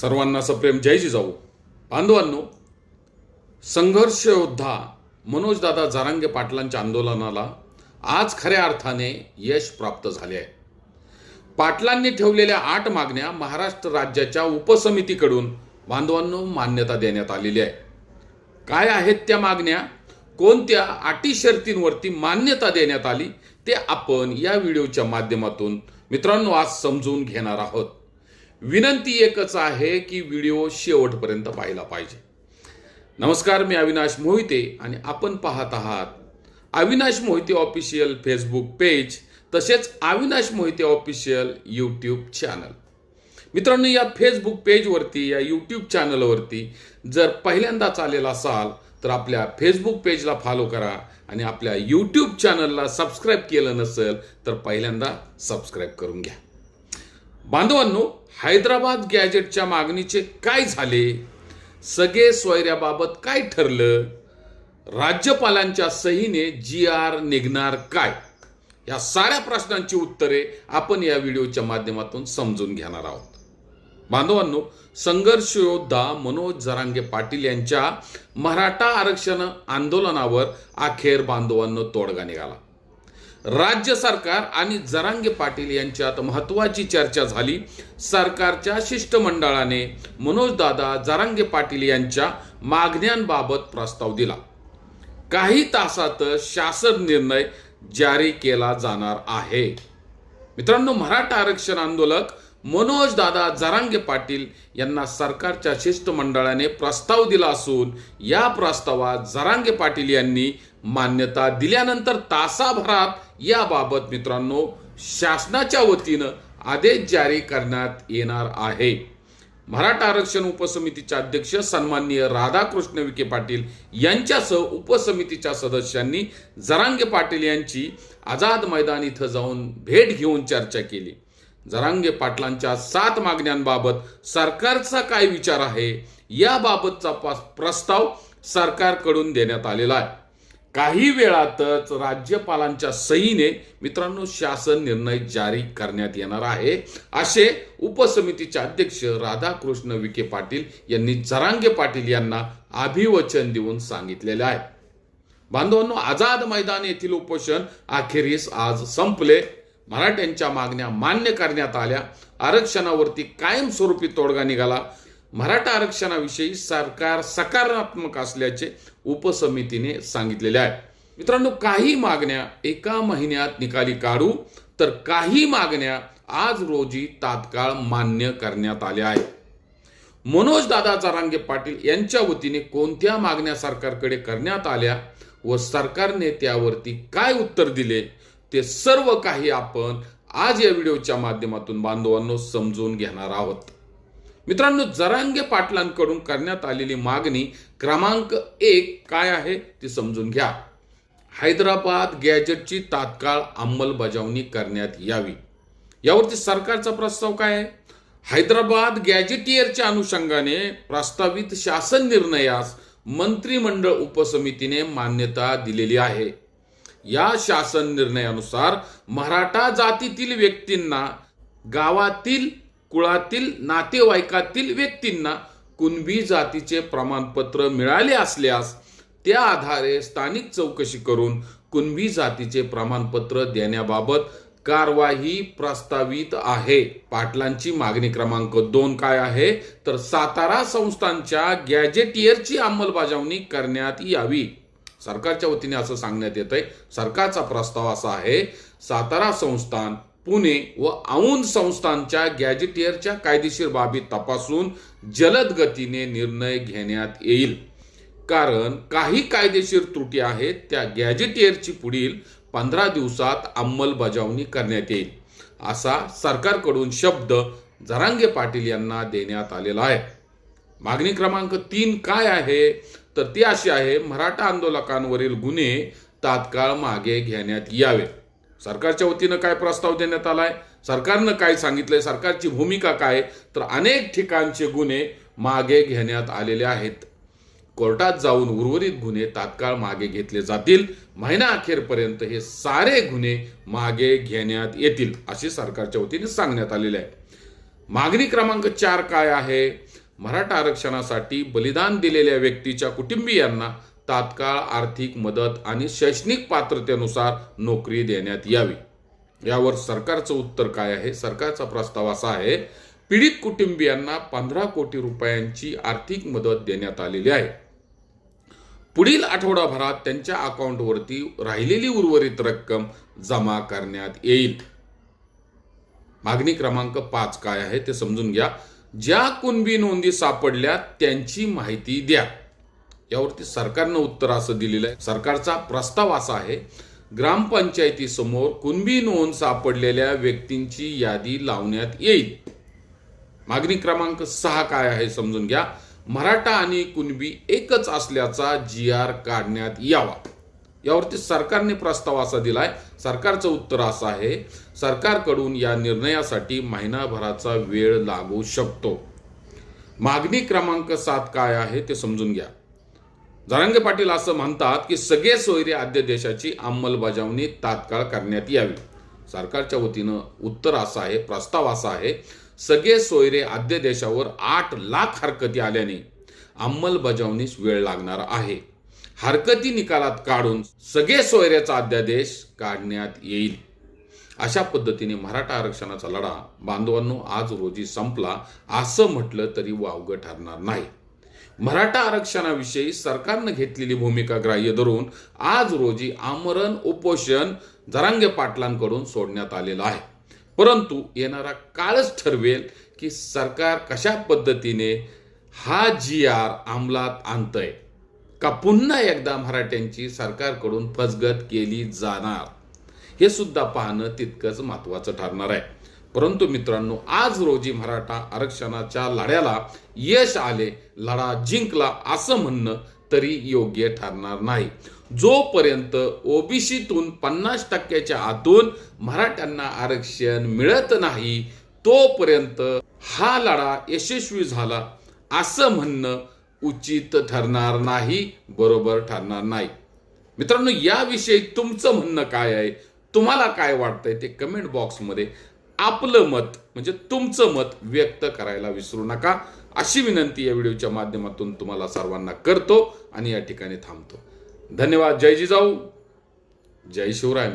सर्वांना सप्रेम जय जिजाऊ. बांधवांनो संघर्ष योद्धा मनोजदादा जारांगे पाटलांच्या आंदोलनाला आज खऱ्या अर्थाने यश प्राप्त झाले आहे. पाटलांनी ठेवलेल्या आठ मागण्या महाराष्ट्र राज्याच्या उपसमितीकडून बांधवांनो मान्यता देण्यात आलेली आहे. काय आहेत त्या मागण्या? कोणत्या अटी शर्तींवरती मान्यता देण्यात आली? ते आपण या व्हिडिओच्या माध्यमातून मित्रांनो आज समजून घेणार आहोत. विनंती एकच आहे की व्हिडिओ शेवटपर्यंत पाहिला पाहिजे. नमस्कार मी अविनाश मोहिते आणि आपण पाहत आहात Avinash Mohite official Facebook page तसेच Avinash Mohite official YouTube channel. मित्रांनो या फेसबुक पेजवरती या यूट्यूब चॅनलवरती जर पहिल्यांदाच आलेला असाल तर आपल्या फेसबुक पेजला फॉलो करा आणि आपल्या यूट्यूब चॅनलला सबस्क्राईब केलं नसेल तर पहिल्यांदा सबस्क्राईब करून घ्या. बांधवांनो हैदराबाद गॅजेटच्या मागणीचे काय झाले? सगळे सोयऱ्याबाबत काय ठरलं? राज्यपालांच्या सहीने जी आर निघणार काय? या साऱ्या प्रश्नांची उत्तरे आपण या व्हिडिओच्या माध्यमातून समजून घेणार आहोत. बांधवांनो संघर्ष योद्धा मनोज जरांगे पाटील यांच्या मराठा आरक्षण आंदोलनावर अखेर बांधवांनो तोडगा निघाला. राज्य सरकार आणि जरांगे पाटील यांच्यात महत्वाची चर्चा झाली. सरकारच्या शिष्टमंडळाने मनोजदादा जरांगे पाटील यांच्या मागण्यांबाबत प्रस्ताव दिला. काही तासातच शासन निर्णय जारी केला जाणार आहे. मित्रांनो मराठा आरक्षण आंदोलक मनोज दादा जरांगे पाटील यांना सरकारच्या शिष्टमंडळाने प्रस्ताव दिला असून या प्रस्तावात जरांगे पाटील यांनी मान्यता दिल्यानंतर तासाभरात याबाबत मित्रांनो शासनाच्या वतीनं आदेश जारी करण्यात येणार आहे. मराठा आरक्षण उपसमितीचे अध्यक्ष सन्माननीय राधाकृष्ण विखे पाटील यांच्यासह उपसमितीच्या सदस्यांनी जरांगे पाटील यांची आझाद मैदान इथं जाऊन भेट घेऊन चर्चा केली. जरांगे पाटलांच्या सात मागण्यांबाबत सरकारचा काय विचार आहे याबाबतचा प्रस्ताव सरकारकडून देण्यात आलेला आहे. काही वेळातच राज्यपालांच्या सहीने मित्रांनो शासन निर्णय जारी करण्यात येणार आहे. असे उपसमितीचे अध्यक्ष राधाकृष्ण विखे पाटील यांनी जरांगे पाटील यांना अभिवचन देऊन सांगितलेले आहे. बांधवांनो आझाद मैदान येथील उपोषण अखेरीस आज संपले. मराठ्यांच्या मागण्या मान्य करण्यात आल्या. आरक्षणावरती कायमस्वरूपी तोडगा निघाला. मराठा आरक्षणाविषयी सरकार सकारात्मक असल्याचे उपसमितीने सांगितलेले आहे. मित्रांनो काही मागण्या एका महिन्यात निकाली काढू तर काही मागण्या आज रोजी तात्काळ मान्य करण्यात आल्या आहेत. मनोज दादा जारांगे पाटील यांच्या वतीने कोणत्या मागण्या सरकारकडे करण्यात आल्या व सरकारने त्यावरती काय उत्तर दिले ते सर्व काही आपण आज या व्हिडिओच्या माध्यमातून बांधवांनो समजून घेणार आहोत. मित्रांनो जरांगे पाटलांकडून करण्यात आलेली मागणी क्रमांक एक काय आहे ती समजून घ्या. हैदराबाद गॅजेटची तात्काळ अंमलबजावणी करण्यात यावी. यावरती सरकारचा प्रस्ताव काय आहे? हैदराबाद गॅजेटियरच्या अनुषंगाने प्रस्तावित शासन निर्णयास मंत्रिमंडळ उपसमितीने मान्यता दिलेली आहे. या शासन निर्णयानुसार मराठा जातीतील व्यक्तींना गावातील कुळातील नातेवाईकातील व्यक्तींना कुणबी जातीचे प्रमाणपत्र मिळाले असल्यास त्या आधारे स्थानिक चौकशी करून कुणबी जातीचे प्रमाणपत्र देण्याबाबत कारवाई प्रस्तावित आहे. पाटलांची मागणी क्रमांक दोन काय आहे? तर सातारा संस्थांच्या गॅजेटियरची अंमलबजावणी करण्यात यावी. सरकारच्या वतीने असं सांगण्यात येत आहे सरकारचा प्रस्ताव असा आहे सातारा संस्थान पुणे व औंध संस्थांच्या गॅजेटियरच्या कायदेशीर बाबी तपासून जलद गतीने निर्णय घेण्यात येईल. कारण काही कायदेशीर त्रुटी आहेत त्या गॅजेटियरची पुढील पंधरा दिवसात अंमलबजावणी करण्यात येईल असा सरकारकडून शब्द झरांगे पाटील यांना देण्यात आलेला आहे. मागणी क्रमांक तीन काय आहे? तर ती अशी आहे मराठा आंदोलकांवरील गुन्हे तात्काळ मागे घेण्यात यावे सरकारच्या वतीनं काय प्रस्ताव देण्यात आलाय? सरकारनं काय सांगितलंय? सरकारची भूमिका काय तर अनेक ठिकाणचे गुन्हे मागे घेण्यात आलेले आहेत. कोर्टात जाऊन उर्वरित गुन्हे तात्काळ मागे घेतले जातील. महिना अखेरपर्यंत हे सारे गुन्हे मागे घेण्यात येतील असे सरकारच्या वतीने सांगण्यात आलेले आहे. मागणी क्रमांक चार काय आहे? मराठा आरक्षणासाठी बलिदान दिलेल्या व्यक्तीच्या कुटुंबियांना तात्काळ आर्थिक मदत आणि शैक्षणिक पात्रतेनुसार नोकरी देण्यात यावी. यावर सरकारचं उत्तर काय आहे? सरकारचा प्रस्ताव असा आहे पीडित कुटुंबियांना पंधरा कोटी रुपयांची आर्थिक मदत देण्यात आलेली आहे. पुढील आठवडाभरात त्यांच्या अकाउंटवरती राहिलेली उर्वरित रक्कम जमा करण्यात येईल. मागणी क्रमांक पाच काय आहे ते समजून घ्या. ज्या कुणबी नोंदी सापडल्या त्यांची माहिती द्या. यावरती सरकारनं उत्तर असं दिलेलं आहे सरकारचा प्रस्ताव असा आहे ग्रामपंचायतीसमोर कुणबी नोंद सापडलेल्या व्यक्तींची यादी लावण्यात येईल. मागणी क्रमांक सहा काय आहे समजून घ्या. मराठा आणि कुणबी एकच असल्याचा जी आर काढण्यात यावा. यावरती सरकारने प्रस्ताव असा दिलाय. सरकारचं उत्तर असं आहे सरकारकडून या निर्णयासाठी महिनाभराचा वेळ लागू शकतो. मागणी क्रमांक सात काय आहे ते समजून घ्या. जरांगे पाटील असं म्हणतात की सगळे सोयरे अध्यादेशाची अंमलबजावणी तात्काळ करण्यात यावी. सरकारच्या वतीनं उत्तर असं आहे प्रस्ताव असा आहे सगळे सोयरे अध्यादेशावर आठ लाख हरकती आल्याने अंमलबजावणीस वेळ लागणार आहे. हरकती निकालात काढून सगळे सोयऱ्याचा अध्यादेश काढण्यात येईल. अशा पद्धतीने मराठा आरक्षणाचा लढा बांधवांनो आज रोजी संपला असं म्हटलं तरी वावगं ठरणार नाही. मराठा आरक्षणाविषयी सरकारनं घेतलेली भूमिका ग्राह्य धरून आज रोजी आमरण उपोषण जरांगे पाटलांकडून सोडण्यात आलेलं आहे. परंतु येणारा काळच ठरवेल की सरकार कशा पद्धतीने हा जी आर अंमलात आणतंय. का पुन्हा एकदा मराठ्यांची सरकारकडून फसगत केली जाणार? हे सुद्धा पाहणं तितकंच महत्त्वाचं ठरणार आहे. परंतु मित्रांनो आज रोजी मराठा आरक्षणाच्या लढ्याला यश आले लढा जिंकला असं म्हणणं तरी योग्य ठरणार नाही. जोपर्यंत ओबीसीतून पन्नास टक्क्याच्या आतून मराठ्यांना आरक्षण मिळत नाही तोपर्यंत हा लढा यशस्वी झाला असं म्हणणं उचित ठरणार नाही बरोबर ठरणार नाही. मित्रांनो याविषयी तुमचं म्हणणं काय आहे? तुम्हाला काय वाटतंय ते कमेंट बॉक्समध्ये आपलं मत म्हणजे तुमचं मत व्यक्त करायला विसरू नका. अशी विनंती या व्हिडिओच्या माध्यमातून तुम्हाला सर्वांना करतो आणि या ठिकाणी थांबतो. धन्यवाद. जय जिजाऊ. जय शिवराय